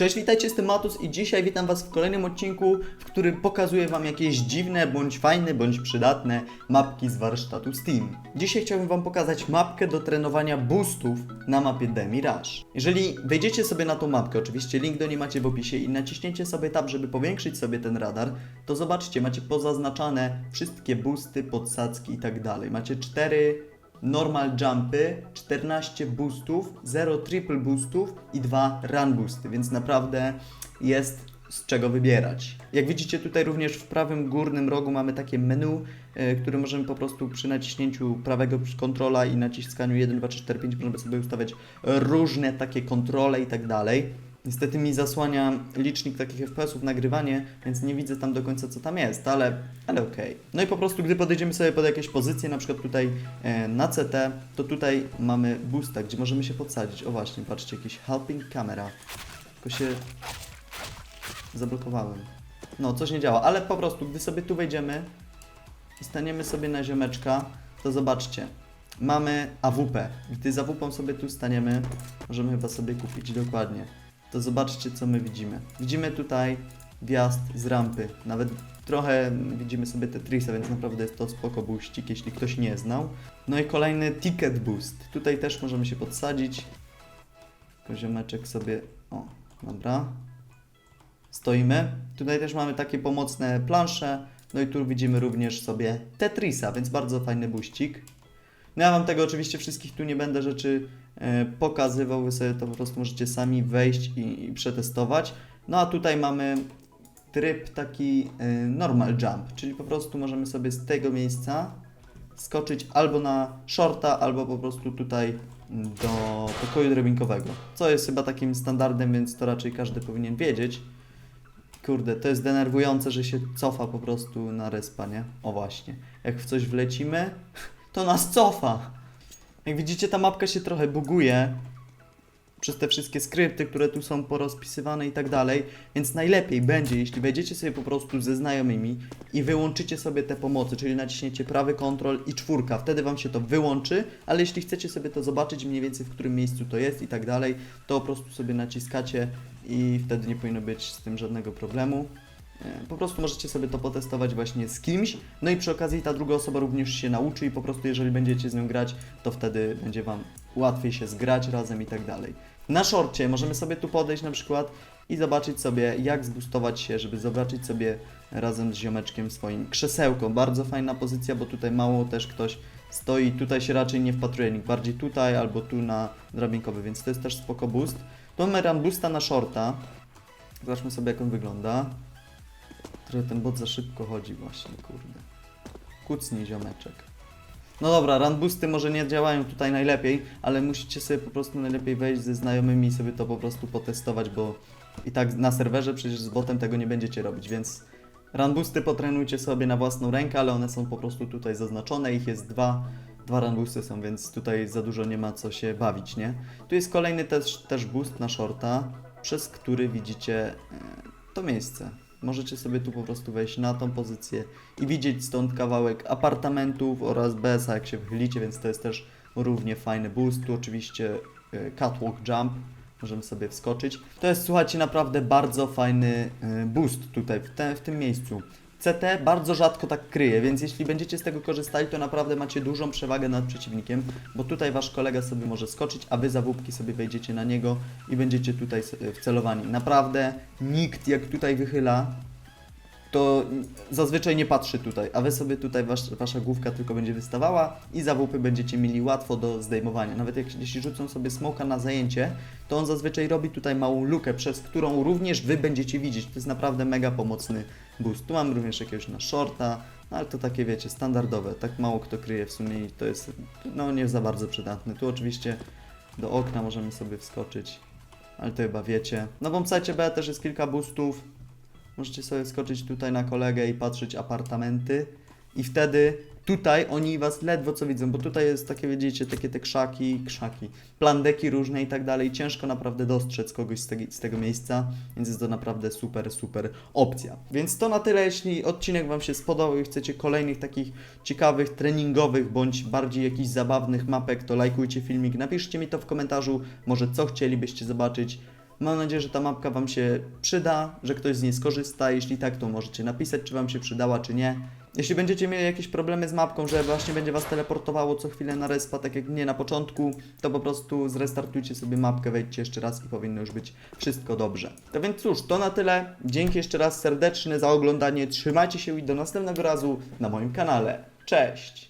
Cześć, witajcie, jestem Matus i dzisiaj witam Was w kolejnym odcinku, w którym pokazuję Wam jakieś dziwne, bądź fajne, bądź przydatne mapki z warsztatu Steam. Dzisiaj chciałbym Wam pokazać mapkę do trenowania boostów na mapie Demirage. Jeżeli wejdziecie sobie na tą mapkę, oczywiście link do niej macie w opisie i naciśniecie sobie tab, żeby powiększyć sobie ten radar, to zobaczcie, macie pozaznaczane wszystkie boosty, podsadzki i tak dalej. Macie cztery normal jumpy, 14 boostów, 0 triple boostów i 2 run boosty, więc naprawdę jest z czego wybierać. Jak widzicie tutaj również w prawym górnym rogu mamy takie menu, e, które możemy po prostu przy naciśnięciu prawego kontrola i naciskaniu 1, 2, 3, 4, 5 możemy sobie ustawiać różne takie kontrole i tak dalej. Niestety mi zasłania licznik takich FPS-ów, nagrywanie, więc nie widzę tam do końca co tam jest, ale, ale okej. No i po prostu gdy podejdziemy sobie pod jakieś pozycje, na przykład tutaj e, na CT, to tutaj mamy boosta, gdzie możemy się podsadzić. O właśnie, patrzcie, jakiś helping camera. Tylko się zablokowałem. No, coś nie działa, ale po prostu, gdy sobie tu wejdziemy i staniemy sobie na ziomeczka, to zobaczcie. Mamy AWP. Gdy z AWP sobie tu staniemy, możemy chyba sobie kupić dokładnie. To zobaczcie, co my widzimy. Widzimy tutaj wjazd z rampy. Nawet trochę widzimy sobie Tetrisa, więc naprawdę jest to spoko boościk, jeśli ktoś nie znał. No i kolejny ticket boost. Tutaj też możemy się podsadzić. Poziomeczek sobie... O, dobra. Stoimy. Tutaj też mamy takie pomocne plansze. No i tu widzimy również sobie Tetrisa, więc bardzo fajny buścik. No ja wam tego oczywiście wszystkich tu nie będę rzeczy pokazywał, wy sobie to po prostu możecie sami wejść i, i przetestować. No a tutaj mamy tryb taki e, normal jump, czyli po prostu możemy sobie z tego miejsca skoczyć albo na shorta, albo po prostu tutaj do pokoju drabinkowego. Co jest chyba takim standardem, więc to raczej każdy powinien wiedzieć. Kurde, to jest denerwujące, że się cofa po prostu na respa, nie? O właśnie. Jak w coś wlecimy, to nas cofa. Jak widzicie, ta mapka się trochę buguje przez te wszystkie skrypty, które tu są porozpisywane i tak dalej, więc najlepiej będzie, jeśli wejdziecie sobie po prostu ze znajomymi i wyłączycie sobie te pomocy, czyli naciśniecie prawy kontrol i czwórka, wtedy Wam się to wyłączy, ale jeśli chcecie sobie to zobaczyć mniej więcej w którym miejscu to jest i tak dalej, to po prostu sobie naciskacie i wtedy nie powinno być z tym żadnego problemu. E, Po prostu możecie sobie to potestować właśnie z kimś, no i przy okazji ta druga osoba również się nauczy i po prostu jeżeli będziecie z nią grać, to wtedy będzie Wam łatwiej się zgrać razem i tak dalej. Na szorcie możemy sobie tu podejść na przykład i zobaczyć sobie jak zboostować się, żeby zobaczyć sobie razem z ziomeczkiem swoim krzesełko. Bardzo fajna pozycja, bo tutaj mało też ktoś stoi, tutaj się raczej nie wpatruje nikt, bardziej tutaj albo tu na drabinkowy, więc to jest też spoko boost. Tu mamy boosta na shorta. Zobaczmy sobie jak on wygląda. Trochę ten bot za szybko chodzi właśnie, kurde. Kucnij ziomeczek. No dobra, runboosty może nie działają tutaj najlepiej, ale musicie sobie po prostu najlepiej wejść ze znajomymi i sobie to po prostu potestować, bo i tak na serwerze przecież z botem tego nie będziecie robić, więc runboosty potrenujcie sobie na własną rękę, ale one są po prostu tutaj zaznaczone, ich jest dwa, dwa runboosty są, więc tutaj za dużo nie ma co się bawić, nie? Tu jest kolejny też, też boost na shorta, przez który widzicie e, to miejsce. Możecie sobie tu po prostu wejść na tą pozycję i widzieć stąd kawałek apartamentów oraz BS-a jak się wychylicie, więc to jest też równie fajny boost. Tu oczywiście e, catwalk jump, możemy sobie wskoczyć. To jest słuchajcie naprawdę bardzo fajny e, boost tutaj w, te, w tym miejscu. CT bardzo rzadko tak kryje, więc jeśli będziecie z tego korzystali, to naprawdę macie dużą przewagę nad przeciwnikiem, bo tutaj wasz kolega sobie może skoczyć, a wy za wupki sobie wejdziecie na niego i będziecie tutaj wcelowani. Naprawdę nikt jak tutaj wychyla, to zazwyczaj nie patrzy tutaj, a wy sobie tutaj wasz, wasza główka tylko będzie wystawała i za łupy będziecie mieli łatwo do zdejmowania. Nawet jak, jeśli rzucą sobie smoka na zajęcie, to on zazwyczaj robi tutaj małą lukę, przez którą również wy będziecie widzieć. To jest naprawdę mega pomocny boost. Tu mam również jakiegoś na shorta, no ale to takie wiecie, standardowe, tak mało kto kryje w sumie i to jest no nie za bardzo przydatne. Tu oczywiście do okna możemy sobie wskoczyć, ale to chyba wiecie. Na bombsite B też jest kilka boostów. Możecie sobie skoczyć tutaj na kolegę i patrzeć apartamenty i wtedy tutaj oni was ledwo co widzą, bo tutaj jest takie, widzicie, takie te krzaki, krzaki, plandeki różne i tak dalej. Ciężko naprawdę dostrzec kogoś z, tego- z tego miejsca, więc jest to naprawdę super, super opcja. Więc to na tyle, jeśli odcinek Wam się spodobał i chcecie kolejnych takich ciekawych, treningowych, bądź bardziej jakichś zabawnych mapek, to lajkujcie filmik, napiszcie mi to w komentarzu, może co chcielibyście zobaczyć. Mam nadzieję, że ta mapka Wam się przyda, że ktoś z niej skorzysta. Jeśli tak, to możecie napisać, czy Wam się przydała, czy nie. Jeśli będziecie mieli jakieś problemy z mapką, że właśnie będzie Was teleportowało co chwilę na respa, tak jak mnie na początku, to po prostu zrestartujcie sobie mapkę, wejdźcie jeszcze raz i powinno już być wszystko dobrze. To więc cóż, to na tyle. Dzięki jeszcze raz serdeczne za oglądanie. Trzymajcie się i do następnego razu na moim kanale. Cześć!